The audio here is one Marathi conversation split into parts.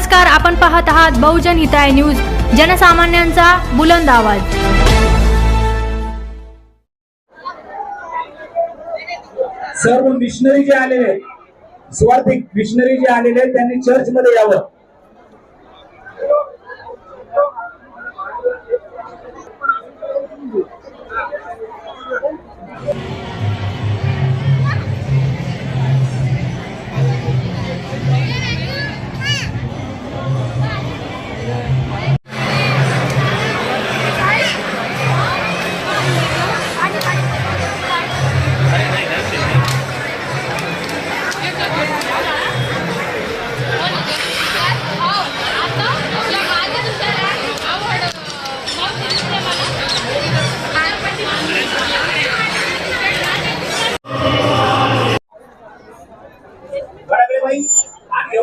नमस्कार आपण पाहत आहात बहुजन हिताय न्यूज जनसामान्यांचा बुलंद आवाज. सर्व मिशनरी जे आलेले आहेत, स्वार्थी मिशनरी जे आलेले आहेत, त्यांनी चर्च मध्ये यावं.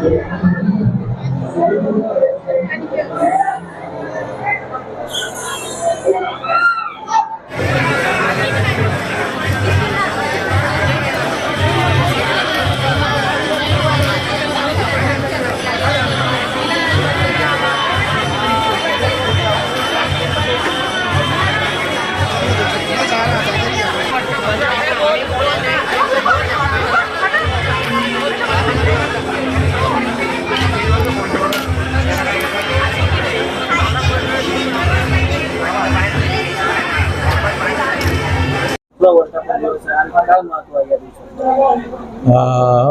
Yeah.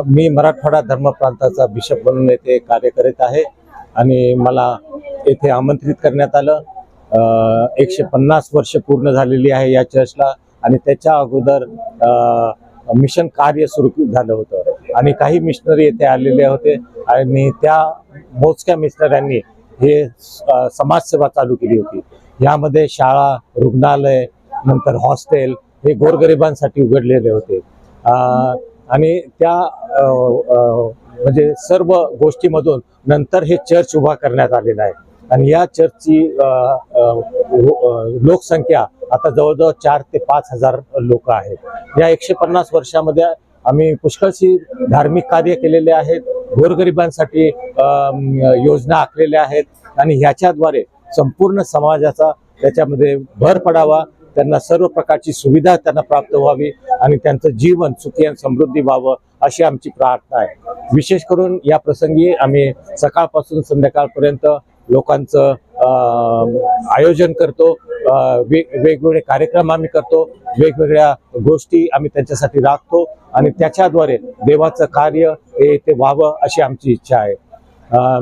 मी मराठवाडा धर्मप्रांताचा बिशप म्हणून येथे कार्य करीत आहे आणि मला येथे आमंत्रित करण्यात आलं. एकशे पन्नास वर्ष पूर्ण झालेली आहे या चर्चला आणि त्याच्या अगोदर मिशन कार्य सुरू झालं होतं आणि काही मिशनरी येथे आलेले होते आणि त्या मोजक्या मिशनऱ्यांनी हे समाजसेवा चालू केली होती. यामध्ये शाळा रुग्णालय नंतर हॉस्टेल हे गोरगरिबांसाठी उघडलेले होते. आणि त्या म्हणजे सर्व गोष्टीमधून नंतर हे चर्च उभा करण्यात आलेलं आहे. आणि या चर्चची लोकसंख्या आता जवळजवळ चार ते पाच हजार लोक आहेत. या एकशे पन्नास वर्षामध्ये आम्ही पुष्कळशी धार्मिक कार्य केलेले आहेत गोरगरिबांसाठी योजना आखलेल्या आहेत. आणि ह्याच्याद्वारे संपूर्ण समाजाचा त्याच्यामध्ये भर पडावा त्यांना सर्व प्रकारची सुविधा त्यांना प्राप्त व्हावी आणि त्यांचं जीवन सुखी आणि समृद्धी व्हावं अशी आमची प्रार्थना आहे. विशेष करून या प्रसंगी आम्ही सकाळपासून संध्याकाळपर्यंत लोकांचं आयोजन करतो. वेग वेगवेगळे कार्यक्रम आम्ही करतो. वेगवेगळ्या गोष्टी आम्ही त्यांच्यासाठी राखतो आणि त्याच्याद्वारे देवाचं कार्य हे ते व्हावं अशी आमची इच्छा आहे.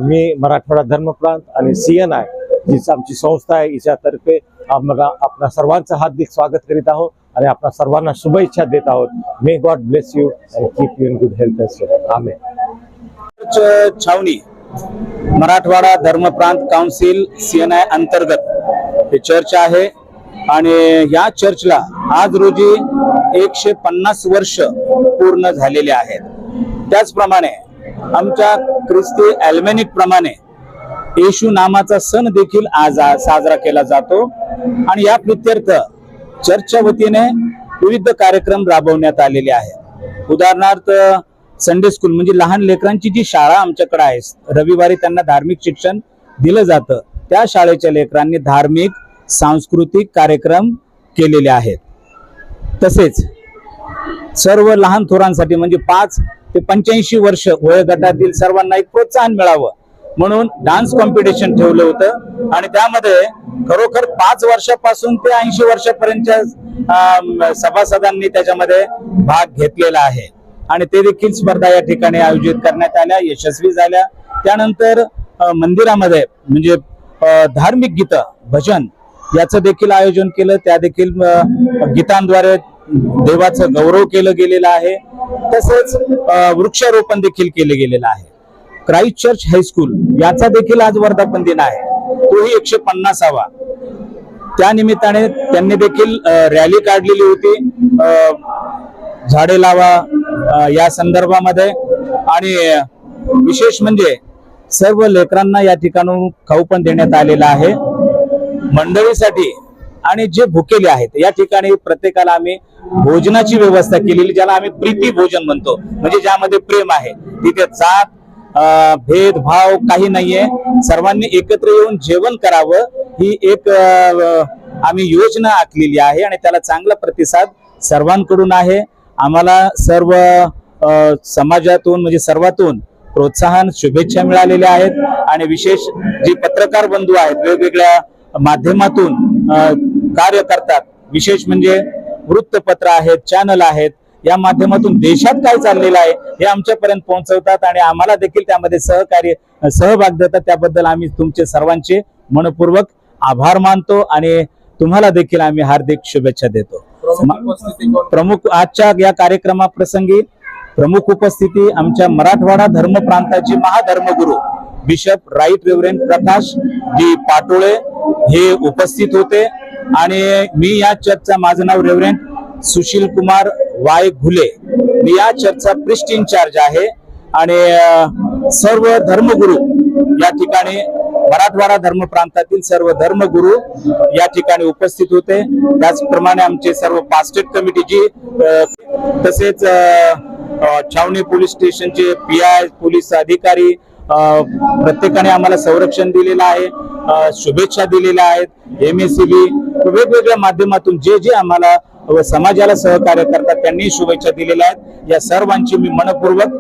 मी मराठवाडा धर्मप्रांत आणि सी एन आय जी आमची संस्था आहे हिच्यातर्फे आम्हाला आपल्या सर्वांचं हार्दिक स्वागत करीत आहोत आणि आपल्या सर्वांना शुभेच्छा देत आहोत. May God bless you and keep you in good health आमे छावणी मराठवाडा धर्मप्रांत काउन्सिल सीएनआय अंतर्गत हे चर्च आहे. आणि या चर्चला आज रोजी एकशे पन्नास वर्ष पूर्ण झालेले आहेत. त्याचप्रमाणे आमच्या ख्रिस्ती अल्मेनिक प्रमाणे येशू नामाचा सण देखील आज साजरा केला जातो. आणि या प्रित्यर्थ चर्चच्या वतीने विविध कार्यक्रम राबवण्यात आलेले आहेत. उदाहरणार्थ संडे स्कूल म्हणजे लहान लेकरांची जी शाळा आमच्याकडे आहे रविवारी त्यांना धार्मिक शिक्षण दिलं जातं. त्या शाळेच्या लेकरांनी धार्मिक सांस्कृतिक कार्यक्रम केलेले आहेत. तसेच सर्व लहान थोरांसाठी म्हणजे पाच ते पंच्याऐंशी वर्ष वयोगटातील सर्वांना एक प्रोत्साहन मिळावं. म्हणून डान्स कॉम्पिटिशन ठेवलं होतं. आणि त्यामध्ये खरोखर पाच वर्षापासून ते ऐंशी वर्षापर्यंतच्या सभासदांनी त्याच्यामध्ये भाग घेतलेला आहे. आणि ते देखील स्पर्धा या ठिकाणी आयोजित करण्यात आल्या यशस्वी झाल्या. त्यानंतर मंदिरामध्ये म्हणजे धार्मिक गीतं भजन याचं देखील आयोजन केलं. त्या देखील गीतांद्वारे देवाचं गौरव केलं गेलेलं आहे. तसंच वृक्षारोपण देखील केलं गेलेलं आहे. क्राईस्ट चर्च हायस्कूल याचा देखील आज वर्धापन दिन आहे. तोही एकशे पन्नासावा. त्या निमित्ताने त्यांनी देखील रॅली काढलेली होती. झाडे लावा या संदर्भामध्ये. आणि विशेष म्हणजे सर्व लेकरांना या ठिकाणून खाऊ पण देण्यात आलेला आहे. मंडळीसाठी आणि जे भुकेले आहेत या ठिकाणी प्रत्येकाला आम्ही भोजनाची व्यवस्था केलेली ज्याला आम्ही प्रीती भोजन म्हणतो. म्हणजे ज्यामध्ये प्रेम आहे तिथे जात भेदभाव काही नाहीये. सर्वांनी एकत्र येऊन जेवण करावं ही एक आम्ही योजना आखलेली आहे आणि त्याला चांगला प्रतिसाद सर्वांकडून आहे. आम्हाला सर्व समाजातून म्हणजे सर्वातून प्रोत्साहन शुभेच्छा मिळालेल्या आहेत आणि विशेष जे पत्रकार बंधू आहेत वेगवेगळ्या माध्यमातून कार्य करतात. विशेष म्हणजे वृत्तपत्र आहेत चॅनल आहेत या माध्यमातून देशात काय चाललेलं आहे हे आमच्यापर्यंत पोहोचवतात आणि आम्हाला देखील त्यामध्ये सहकार्य सहभाग देतात. त्याबद्दल आम्ही तुमचे सर्वांचे मनपूर्वक आभार मानतो आणि तुम्हाला देखील आम्ही हार्दिक शुभेच्छा देतो. प्रमुख आजच्या या कार्यक्रमाप्रसंगी प्रमुख उपस्थिती आमच्या मराठवाडा धर्म प्रांताचे महाधर्मगुरू bishop right reverend Prakash D Patole हे उपस्थित होते. आणि मी या चर्चचा माझं नाव रेव्हरेंड सुशील कुमार वाय घुले. मी या चर्चचा प्रिस्ट इन्चार्ज आहे. आणि सर्व धर्मगुरू या ठिकाणी मराठवाडा धर्म प्रांतातील सर्व धर्मगुरू या ठिकाणी उपस्थित होते. त्याचप्रमाणे आमचे सर्व पास्टेट कमिटीची तसेच छावणी पोलीस स्टेशनचे पी आय पोलीस अधिकारी प्रत्येकाने आम्हाला संरक्षण दिलेलं आहे शुभेच्छा दिलेल्या आहेत. एम एस सी बी वेगवेगळ्या माध्यमातून जे जे आम्हाला व समाजाला सहकार्य करतात. त्यांनी शुभेच्छा दिलेल्या आहेत. या सर्वांची मी मनपूर्वक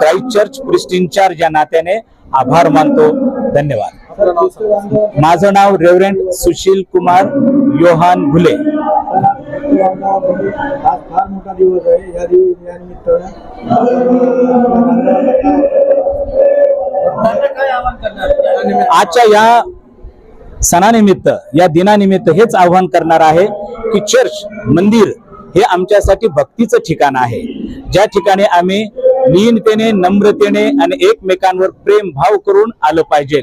क्राईस्ट चर्च प्रिस्ट इन्चार्ज या नात्याने आभार मानतो. धन्यवाद. माझं नाव रेव्हरेंट सुशील कुमार योहान घुले. आज फार मोठा दिवस आहे या दिवस आजच्या या सणानिमित्त या दिनानिमित्त हेच आव्हान करणार आहे की चर्च मंदिर हे आमच्यासाठी भक्तीचं ठिकाण आहे. ज्या ठिकाणी आम्ही लीनतेने नम्रतेने आणि एकमेकांवर प्रेम भाव करून आलं पाहिजे.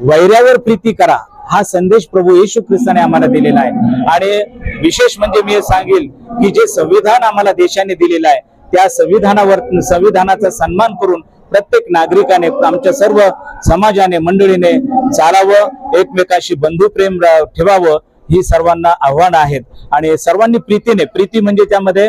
वैऱ्यावर प्रीती करा हा संदेश प्रभू येशू ख्रिस्ताने आम्हाला दिलेला आहे. आणि विशेष म्हणजे मी सांगेल की जे संविधान आम्हाला देशाने दिलेलं आहे त्या संविधानावर संविधानाचा सन्मान करून प्रत्येक नागरिकाने आमच्या सर्व समाजाने मंडळीने चालावं एकमेकाशी बंधुप्रेम ठेवावं ही सर्वांना आव्हान आहेत. आणि सर्वांनी प्रीतीने प्रीती म्हणजे त्यामध्ये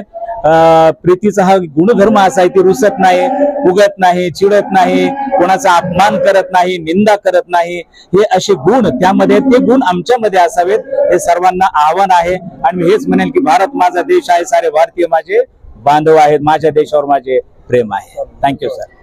प्रीतीचा हा गुणधर्म असा आहे ती रुसत नाही उगत नाही चिडत नाही कोणाचा अपमान करत नाही निंदा करत नाही हे असे गुण त्यामध्ये ते गुण आमच्यामध्ये असावेत हे सर्वांना आव्हान आहे. आणि मी हेच म्हणेन की भारत माझा देश आहे सारे भारतीय माझे बांधव आहेत माझ्या देशावर माझे प्रेम आहे. Thank you sir